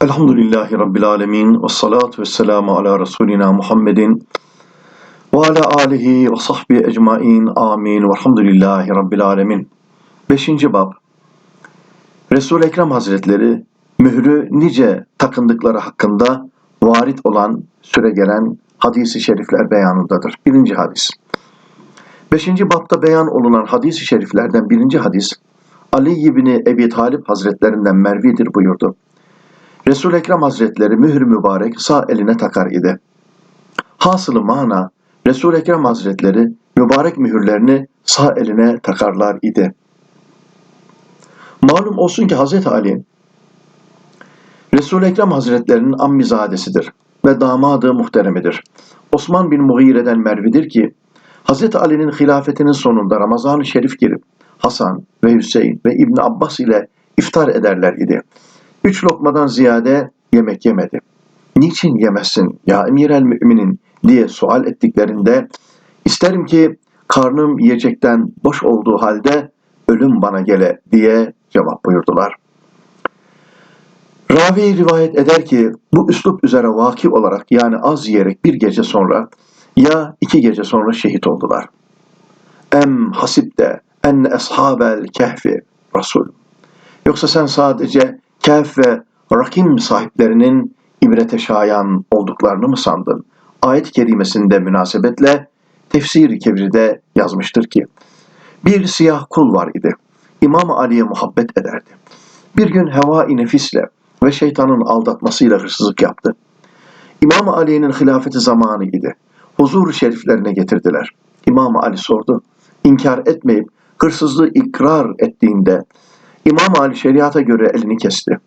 Elhamdülillahi Rabbil Alemin ve salatu ve selamu ala Resulina Muhammedin ve ala alihi ve sahbihi ecmain amin ve elhamdülillahi Rabbil Alemin. Beşinci bab Resul-i Ekrem Hazretleri mührü nice takındıkları hakkında varit olan süre gelen hadisi şerifler beyanındadır. Birinci hadis. Beşinci babda beyan olunan hadisi şeriflerden birinci hadis Ali İbni Ebi Talip Hazretlerinden Mervidir buyurdu. Resul Ekrem Hazretleri mühür mübarek sağ eline takar idi. Hasılı mana Resul Ekrem Hazretleri mübarek mühürlerini sağ eline takarlar idi. Malum olsun ki Hazreti Ali Resul Ekrem Hazretlerinin ammizadesidir ve damadı muhteremidir. Osman bin Mughire'den Mervidir ki Hazreti Ali'nin hilafetinin sonunda Ramazan-ı Şerif girip Hasan ve Hüseyin ve İbn Abbas ile iftar ederler idi. Üç lokmadan ziyade yemek yemedi. Niçin yemezsin ya emir el müminin diye sual ettiklerinde isterim ki karnım yiyecekten boş olduğu halde ölüm bana gele diye cevap buyurdular. Ravi rivayet eder ki bu üslup üzere vaki olarak yani az yiyerek bir gece sonra ya iki gece sonra şehit oldular. Em hasipte enne eshabel kehfi Resul. Yoksa sen sadece Kehf ve Rakim sahiplerinin ibrete şayan olduklarını mı sandın? Ayet-i kerimesinde münasebetle tefsir-i kebirde yazmıştır ki bir siyah kul var idi. İmam Ali'ye muhabbet ederdi. Bir gün heva-i nefisle ve şeytanın aldatmasıyla hırsızlık yaptı. İmam Ali'nin hilafeti zamanı idi. Huzur şeriflerine getirdiler. İmam Ali sordu. İnkar etmeyip hırsızlığı ikrar ettiğinde İmam Ali şeriata göre elini kesti.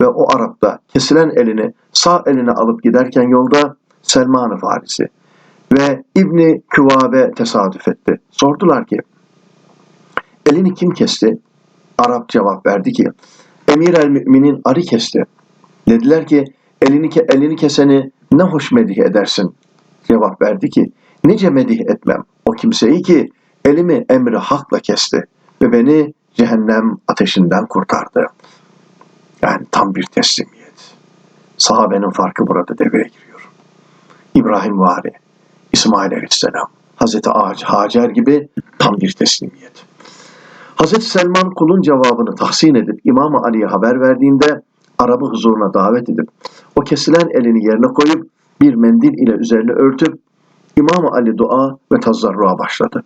Ve o Arap'ta kesilen elini sağ eline alıp giderken yolda Selman-ı Farisi ve İbni Küvabe tesadüf etti. Sordular ki, elini kim kesti? Arap cevap verdi ki, Emir el Müminin Ali kesti. Dediler ki, elini, elini keseni ne hoş medih edersin? Cevap verdi ki, nice medih etmem o kimseyi ki elimi emri hakla kesti ve beni cehennem ateşinden kurtardı. Yani tam bir teslimiyet. Sahabenin farkı burada devreye giriyor. İbrahim Vari, İsmail Aleyhisselam, Hazreti Hacer gibi tam bir teslimiyet. Hazreti Selman kulun cevabını tahsin edip İmam Ali'ye haber verdiğinde Arap'ı huzuruna davet edip o kesilen elini yerine koyup bir mendil ile üzerine örtüp İmam Ali dua ve tazarruğa başladı.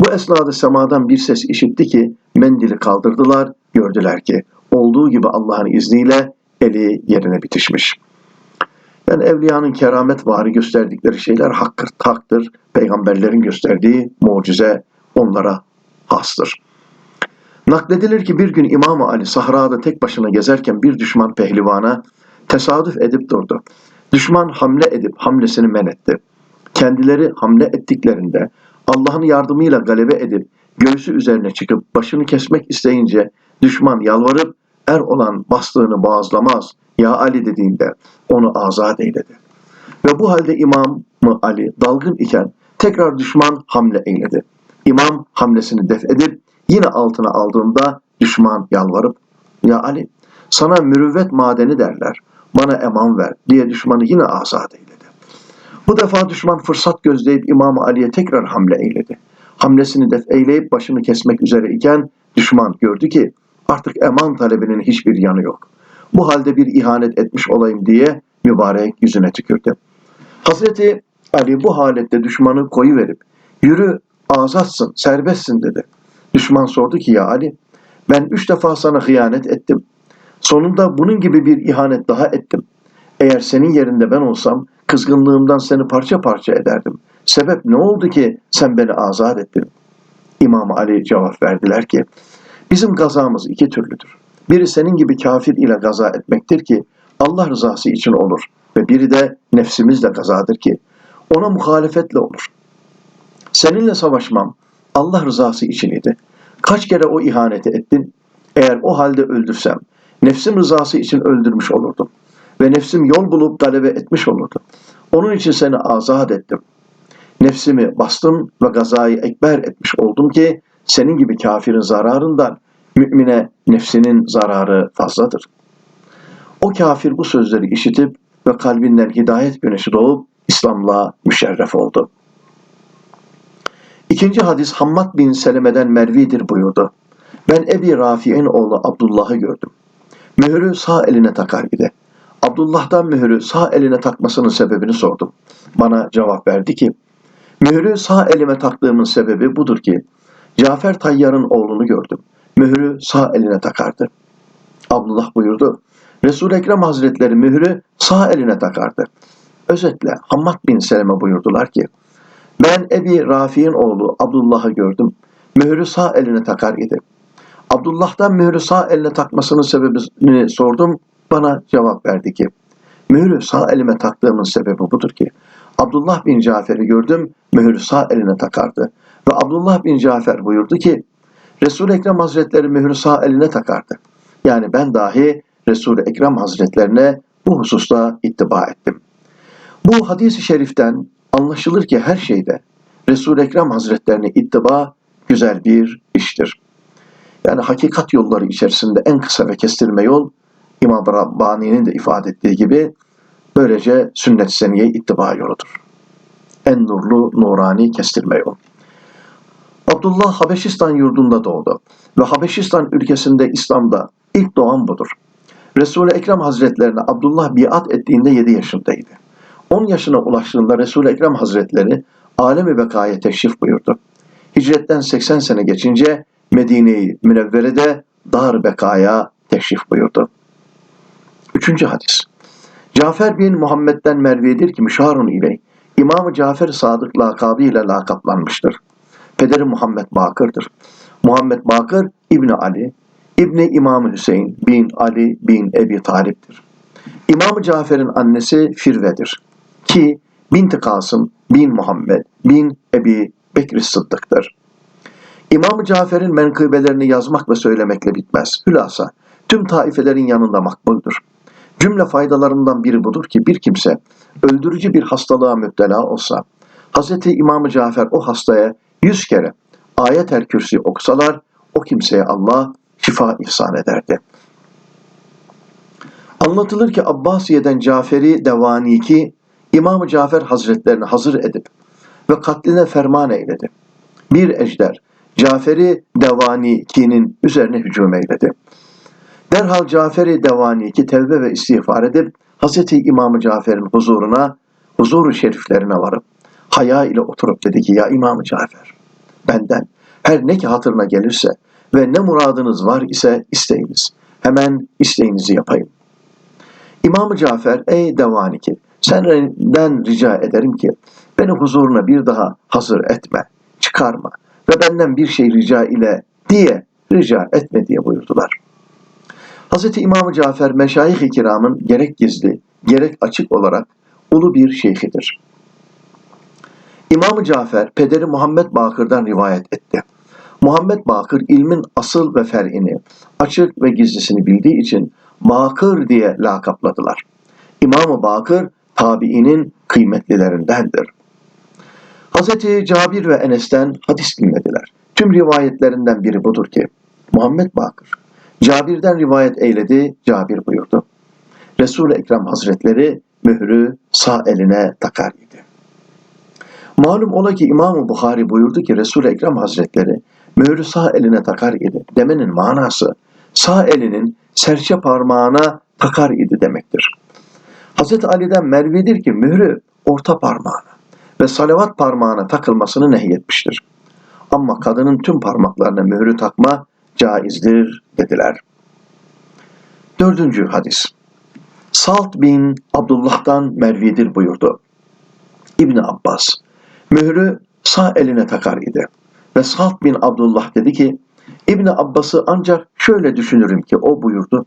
Bu esnada semadan bir ses işitti ki mendili kaldırdılar, gördüler ki olduğu gibi Allah'ın izniyle eli yerine bitişmiş. Yani evliyanın keramet vari gösterdikleri şeyler haktır, taktır. Peygamberlerin gösterdiği mucize onlara hastır. Nakledilir ki bir gün İmam Ali sahrada tek başına gezerken bir düşman pehlivana tesadüf edip durdu. Düşman hamle edip hamlesini men etti. Kendileri hamle ettiklerinde Allah'ın yardımıyla galebe edip göğsü üzerine çıkıp başını kesmek isteyince düşman yalvarıp er olan bastığını boğazlamaz ya Ali dediğinde onu azat eyledi. Ve bu halde İmam mı Ali dalgın iken tekrar düşman hamle eyledi. İmam hamlesini def edip yine altına aldığında düşman yalvarıp ya Ali sana mürüvvet madeni derler bana eman ver diye düşmanı yine azat eyledi. Bu defa düşman fırsat gözleyip İmam Ali'ye tekrar hamle eyledi. Hamlesini def eyleyip başını kesmek üzere iken düşman gördü ki artık eman talebinin hiçbir yanı yok. Bu halde bir ihanet etmiş olayım diye mübarek yüzüne tükürdü. Hazreti Ali bu halette düşmanı koyu verip yürü azatsın, serbestsin dedi. Düşman sordu ki ya Ali ben üç defa sana hıyanet ettim. Sonunda bunun gibi bir ihanet daha ettim. Eğer senin yerinde ben olsam kızgınlığımdan seni parça parça ederdim. Sebep ne oldu ki sen beni azat ettin? İmam Ali cevap verdiler ki bizim gazamız iki türlüdür. Biri senin gibi kafir ile gaza etmektir ki Allah rızası için olur ve biri de nefsimizle gazadır ki ona muhalefetle olur. Seninle savaşmam Allah rızası için idi. Kaç kere o ihaneti ettin? Eğer o halde öldürsem nefsim rızası için öldürmüş olurdum ve nefsim yol bulup talebe etmiş olurdu. Onun için seni azat ettim. Nefsimi bastım ve gazayı ekber etmiş oldum ki senin gibi kafirin zararından mümine nefsinin zararı fazladır. O kafir bu sözleri işitip ve kalbinden hidayet güneşi doğup İslam'la müşerref oldu. İkinci hadis Hammad bin Seleme'den Mervi'dir buyurdu. Ben Ebi Rafi'in oğlu Abdullah'ı gördüm. Mührü sağ eline takar idi. Abdullah'tan mührü sağ eline takmasının sebebini sordum. Bana cevap verdi ki, mührü sağ elime taktığımın sebebi budur ki, Cafer Tayyar'ın oğlunu gördüm. Mührü sağ eline takardı. Abdullah buyurdu, Resul-i Ekrem Hazretleri mührü sağ eline takardı. Özetle Hammad bin Seleme buyurdular ki, ben Ebi Rafi'in oğlu Abdullah'ı gördüm. Mührü sağ eline takar idi. Abdullah'tan mührü sağ eline takmasının sebebini sordum. Bana cevap verdi ki, mührü sağ elime taktığımın sebebi budur ki, Abdullah bin Cafer'i gördüm, mührü sağ eline takardı. Ve Abdullah bin Cafer buyurdu ki, Resul-i Ekrem Hazretleri mührü sağ eline takardı. Yani ben dahi Resul-i Ekrem Hazretlerine bu hususta ittiba ettim. Bu hadis-i şeriften anlaşılır ki her şeyde Resul-i Ekrem Hazretlerine ittiba güzel bir iştir. Yani hakikat yolları içerisinde en kısa ve kestirme yol İmam Rabbani'nin de ifade ettiği gibi böylece sünnet seniye ittiba yoludur. En nurlu, nurani kestirme yol. Abdullah Habeşistan yurdunda doğdu ve Habeşistan ülkesinde İslam'da ilk doğan budur. Resul-i Ekrem Hazretlerine Abdullah biat ettiğinde 7 yaşındaydı. 10 yaşına ulaştığında Resul-i Ekrem Hazretleri alemi bekaya teşrif buyurdu. Hicretten 80 sene geçince Medine-i Münevvere'de dar bekaya teşrif buyurdu. Üçüncü hadis. Cafer bin Muhammed'den Mervi'dir ki müşarun ile İmam-ı Cafer Sadık lakabı ile lakaplanmıştır. Pederi Muhammed Bakır'dır. Muhammed Bakır İbni Ali, İbni İmam Hüseyin bin Ali bin Ebi Talip'tir. İmam-ı Cafer'in annesi Firve'dir ki binti Kasım bin Muhammed bin Ebi Bekir Sıddık'tır. İmam-ı Cafer'in menkıbelerini yazmak ve söylemekle bitmez. Hülasa tüm taifelerin yanında makbuldür. Cümle faydalarından biri budur ki bir kimse öldürücü bir hastalığa müptela olsa, Hz. İmam-ı Cafer o hastaya yüz kere ayet-el kürsi okusalar, o kimseye Allah şifa ihsan ederdi. Anlatılır ki Abbasiye'den Caferi Devaniki İmam-ı Cafer Hazretlerini hazır edip ve katline ferman eyledi. Bir ejder Caferi Devaniki'nin üzerine hücum eyledi. Derhal Caferi Devaniki tevbe ve istiğfar edip Hz. İmam-ı Cafer'in huzuruna, huzuru şeriflerine varıp haya ile oturup dedi ki ya İmam-ı Cafer benden her ne ki hatırına gelirse ve ne muradınız var ise isteyiniz. Hemen isteğinizi yapayım. İmam-ı Cafer ey Devaniki senden rica ederim ki beni huzuruna bir daha hazır etme, çıkarma ve benden bir şey rica ile diye rica etme diye buyurdular. Hz. İmam-ı Cafer meşayih-i kiramın gerek gizli gerek açık olarak ulu bir şeyhidir. İmam-ı Cafer pederi Muhammed Bakır'dan rivayet etti. Muhammed Bakır ilmin asıl ve fer'ini, açık ve gizlisini bildiği için Bakır diye lakapladılar. İmam-ı Bakır tabiinin kıymetlilerindendir. Hz. Cabir ve Enes'ten hadis dinlediler. Tüm rivayetlerinden biri budur ki Muhammed Bakır Cabir'den rivayet eyledi, Cabir buyurdu. Resul-i Ekrem Hazretleri mührü sağ eline takar idi. Malum ola ki İmam-ı Bukhari buyurdu ki Resul-i Ekrem Hazretleri mührü sağ eline takar idi. Demenin manası sağ elinin serçe parmağına takar idi demektir. Hz. Ali'den Mervi'dir ki mührü orta parmağına ve salavat parmağına takılmasını nehyetmiştir. Ama kadının tüm parmaklarına mührü takma caizdir dediler. Dördüncü hadis. Salt bin Abdullah'tan Mervi'dir buyurdu. İbni Abbas, mührü sağ eline takar idi. Ve Salt bin Abdullah dedi ki, İbni Abbas'ı ancak şöyle düşünürüm ki o buyurdu.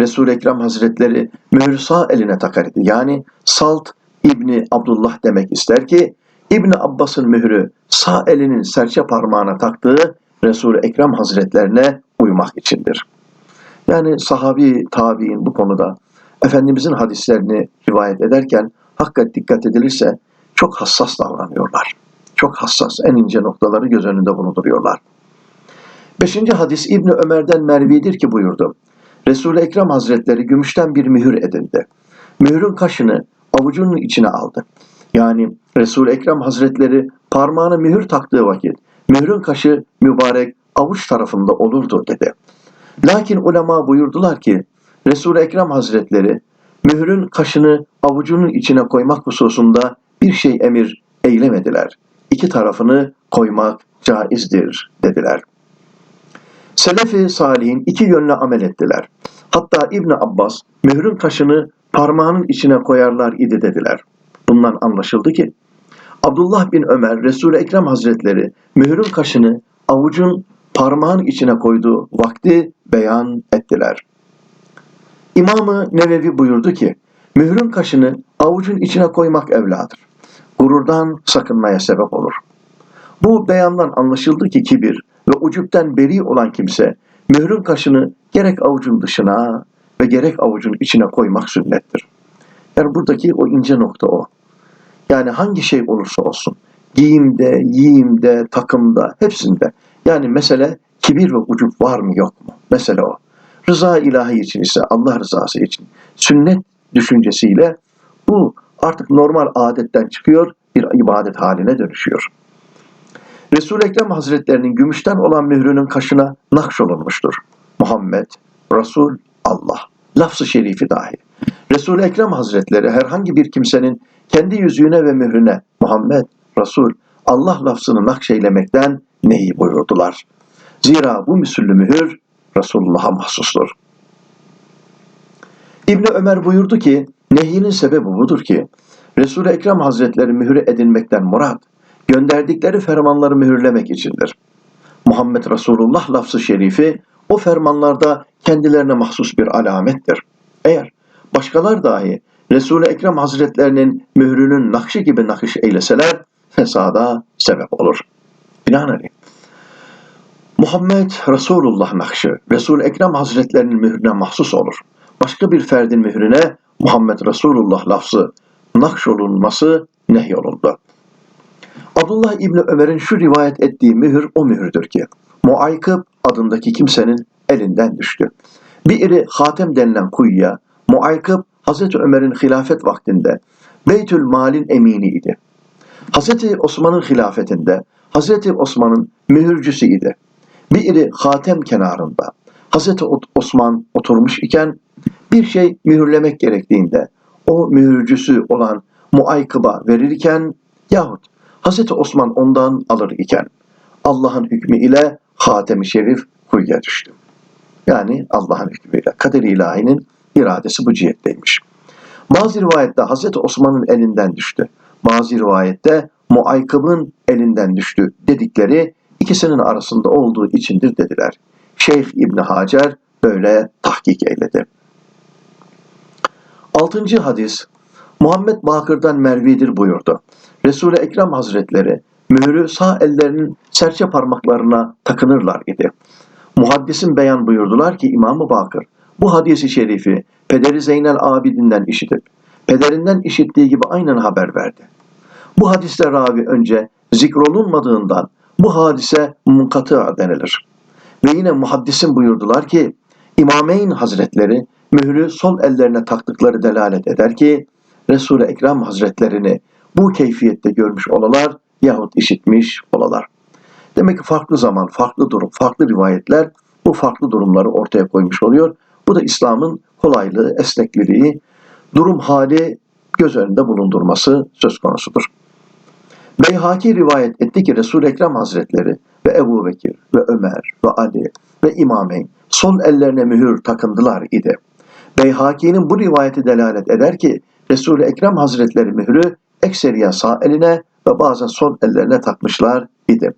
Resul-i Ekrem Hazretleri mührü sağ eline takar idi. Yani Salt İbni Abdullah demek ister ki, İbni Abbas'ın mührü sağ elinin serçe parmağına taktığı Resul-i Ekrem Hazretlerine uymak içindir. Yani sahabi tabi'in bu konuda Efendimizin hadislerini rivayet ederken hakikaten dikkat edilirse çok hassas davranıyorlar. Çok hassas, en ince noktaları göz önünde bulunduruyorlar. Beşinci hadis İbni Ömer'den Mervi'dir ki buyurdu. Resul-i Ekrem Hazretleri gümüşten bir mühür edindi. Mühürün kaşını avucunun içine aldı. Yani Resul-i Ekrem Hazretleri parmağına mühür taktığı vakit mührün kaşı mübarek avuç tarafında olurdu dedi. Lakin ulema buyurdular ki Resul-i Ekrem Hazretleri mührün kaşını avucunun içine koymak hususunda bir şey emir eylemediler. İki tarafını koymak caizdir dediler. Selefi Salih'in iki yönlü amel ettiler. Hatta İbn Abbas mührün kaşını parmağının içine koyarlar idi dediler. Bundan anlaşıldı ki Abdullah bin Ömer Resul-i Ekrem Hazretleri mührün kaşını avucun parmağın içine koyduğu vakti beyan ettiler. İmamı Nevevi buyurdu ki, mührün kaşını avucun içine koymak evladır. Gururdan sakınmaya sebep olur. Bu beyandan anlaşıldı ki kibir ve ucupten beri olan kimse mührün kaşını gerek avucun dışına ve gerek avucun içine koymak sünnettir. Yani buradaki o ince nokta o. Yani hangi şey olursa olsun, giyimde, yiyimde, takımda, hepsinde. Yani mesele kibir ve ucup var mı yok mu? Mesele o. Rıza ilahi için ise Allah rızası için sünnet düşüncesiyle bu artık normal adetten çıkıyor, bir ibadet haline dönüşüyor. Resul-i Ekrem Hazretlerinin gümüşten olan mührünün kaşına nakşolunmuştur. Muhammed, Resul, Allah. Lafz-ı şerifi dahi. Resul-i Ekrem Hazretleri herhangi bir kimsenin kendi yüzüğüne ve mührüne Muhammed, Resul, Allah lafzını nakşeylemekten neyi buyurdular. Zira bu müsüllü mühür Resulullah'a mahsustur. İbni Ömer buyurdu ki, nehyinin sebebi budur ki, Resul-i Ekrem Hazretleri mührü edinmekten murat, gönderdikleri fermanları mühürlemek içindir. Muhammed Resulullah lafzı şerifi o fermanlarda kendilerine mahsus bir alamettir. Eğer başkalar dahi Resul-i Ekrem Hazretlerinin mührünün nakşi gibi nakış eyleseler fesada sebep olur. Binaenaleyh. Muhammed Resulullah nakşı Resul-i Ekrem Hazretlerinin mührüne mahsus olur. Başka bir ferdin mührüne Muhammed Resulullah lafzı nakşolunması nehyolundu. Abdullah İbni Ömer'in şu rivayet ettiği mühür o mühürdür ki Muaykıp adındaki kimsenin elinden düştü. Bir iri Hatem denilen kuyuya Muaykıp Hazreti Ömer'in hilafet vaktinde Beytül Mal'in emini idi. Hazreti Osman'ın hilafetinde Hazreti Osman'ın mühürcüsü idi. Bir iri Hatem kenarında Hazreti Osman oturmuş iken bir şey mühürlemek gerektiğinde o mühürcüsü olan Muaykıb'a verirken yahut Hazreti Osman ondan alır iken Allah'ın hükmü ile Hatem-i Şerif kuyuya düştü. Yani Allah'ın hükmüyle, kader ilahinin iradesi bu cihetteymiş. Bazı rivayette Hazreti Osman'ın elinden düştü. Bazı rivayette Muaykıb'ın elinden düştü dedikleri ikisinin arasında olduğu içindir dediler. Şeyh İbni Hacer böyle tahkik eyledi. Altıncı hadis Muhammed Bakır'dan Mervi'dir buyurdu. Resul-i Ekrem Hazretleri mührü sağ ellerinin serçe parmaklarına takınırlar idi. Muhaddisin beyan buyurdular ki İmam-ı Bakır bu hadisi şerifi pederi Zeynel Abidin'den işitip pederinden işittiği gibi aynen haber verdi. Bu hadiste ravi önce zikrolunmadığından bu hadise munkatı denilir. Ve yine muhaddisin buyurdular ki İmameyn Hazretleri mührü sol ellerine taktıkları delalet eder ki Resul-i Ekrem Hazretlerini bu keyfiyette görmüş olalar yahut işitmiş olalar. Demek ki farklı zaman, farklı durum, farklı rivayetler bu farklı durumları ortaya koymuş oluyor. Bu da İslam'ın kolaylığı, esnekliliği, durum hali göz önünde bulundurması söz konusudur. Beyhaki rivayet etti ki Resul-i Ekrem Hazretleri ve Ebu Bekir ve Ömer ve Ali ve İmameyn sol ellerine mühür takındılar idi. Beyhaki'nin bu rivayeti delalet eder ki Resul-i Ekrem Hazretleri mührü ekseriyen sağ eline ve bazen sol ellerine takmışlar idi.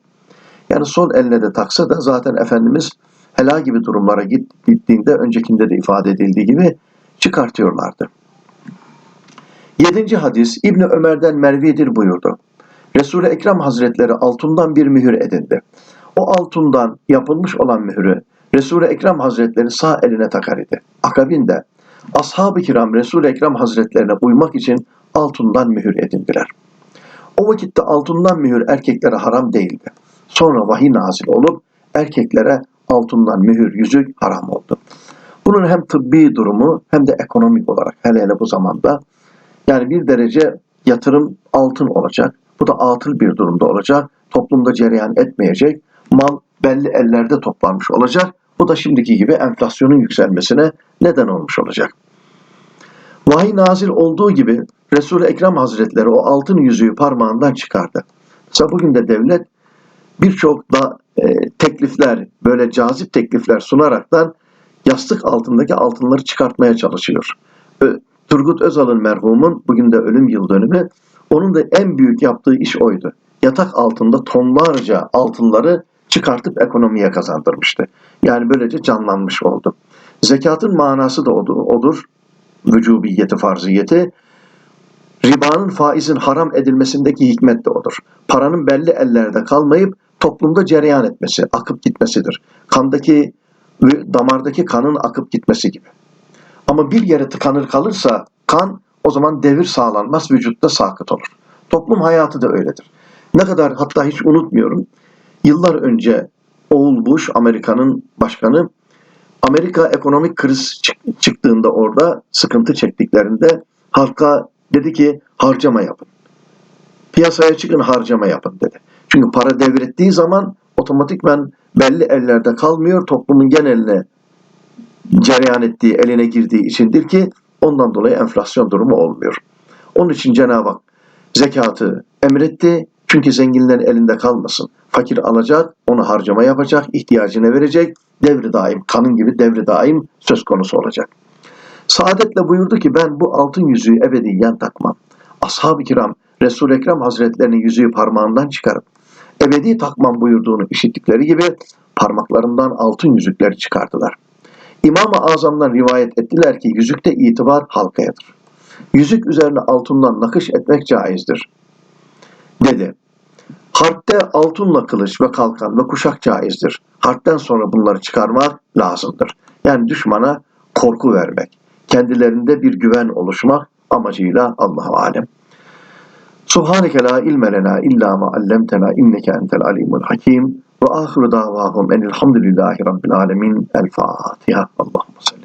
Yani sol eline de taksa da zaten Efendimiz helal gibi durumlara gittiğinde öncekinde de ifade edildiği gibi çıkartıyorlardı. Yedinci hadis İbni Ömer'den Mervi'dir buyurdu. Resul-i Ekrem Hazretleri altından bir mühür edindi. O altından yapılmış olan mührü Resul-i Ekrem Hazretleri sağ eline takar idi. Akabinde ashab-ı kiram Resul-i Ekrem Hazretlerine uymak için altından mühür edindiler. O vakitte altından mühür erkeklere haram değildi. Sonra vahiy nazil olup erkeklere altından mühür yüzük haram oldu. Bunun hem tıbbi durumu hem de ekonomik olarak hele hele bu zamanda yani bir derece yatırım altın olacak. Bu da atıl bir durumda olacak. Toplumda cereyan etmeyecek. Mal belli ellerde toplanmış olacak. Bu da şimdiki gibi enflasyonun yükselmesine neden olmuş olacak. Vahiy nazil olduğu gibi Resul-i Ekrem Hazretleri o altın yüzüğü parmağından çıkardı. Mesela bugün de devlet birçok da e, teklifler, böyle cazip teklifler sunaraktan yastık altındaki altınları çıkartmaya çalışıyor. Turgut Özal'ın merhumun bugün de ölüm yıl dönümü onun da en büyük yaptığı iş oydu. Yatak altında tonlarca altınları çıkartıp ekonomiye kazandırmıştı. Yani böylece canlanmış oldu. Zekatın manası da odur. Vücubiyeti, farziyeti. Ribanın faizin haram edilmesindeki hikmet de odur. Paranın belli ellerde kalmayıp toplumda cereyan etmesi, akıp gitmesidir. Kandaki damardaki kanın akıp gitmesi gibi. Ama bir yere tıkanır kalırsa kan o zaman devir sağlanmaz, vücutta sakıt olur. Toplum hayatı da öyledir. Ne kadar hatta hiç unutmuyorum. Yıllar önce Oğul Bush, Amerika'nın başkanı, Amerika ekonomik kriz çık- çıktığında orada sıkıntı çektiklerinde halka dedi ki harcama yapın. Piyasaya çıkın harcama yapın dedi. Çünkü para devrettiği zaman otomatikmen belli ellerde kalmıyor. Toplumun geneline cereyan ettiği, eline girdiği içindir ki ondan dolayı enflasyon durumu olmuyor. Onun için Cenab-ı Hak zekatı emretti. Çünkü zenginlerin elinde kalmasın. Fakir alacak, onu harcama yapacak, ihtiyacını verecek. Devri daim, kanın gibi devri daim söz konusu olacak. Saadetle buyurdu ki ben bu altın yüzüğü ebediyen takmam. Ashab-ı kiram Resul-i Ekrem Hazretlerinin yüzüğü parmağından çıkarıp ebedi takmam buyurduğunu işittikleri gibi parmaklarından altın yüzükleri çıkardılar. İmam-ı Azam'dan rivayet ettiler ki yüzükte itibar halkayadır. Yüzük üzerine altından nakış etmek caizdir. Dedi. Harpte altınla kılıç ve kalkan ve kuşak caizdir. Harpten sonra bunları çıkarmak lazımdır. Yani düşmana korku vermek, kendilerinde bir güven oluşmak amacıyla Allahu alem. سبحانك لا علم لنا إلا ما علمتنا إنك أنت العليم الحكيم. وآخر دعواهم أن الحمد لله رب العالمين الفاتحة. اللهم صل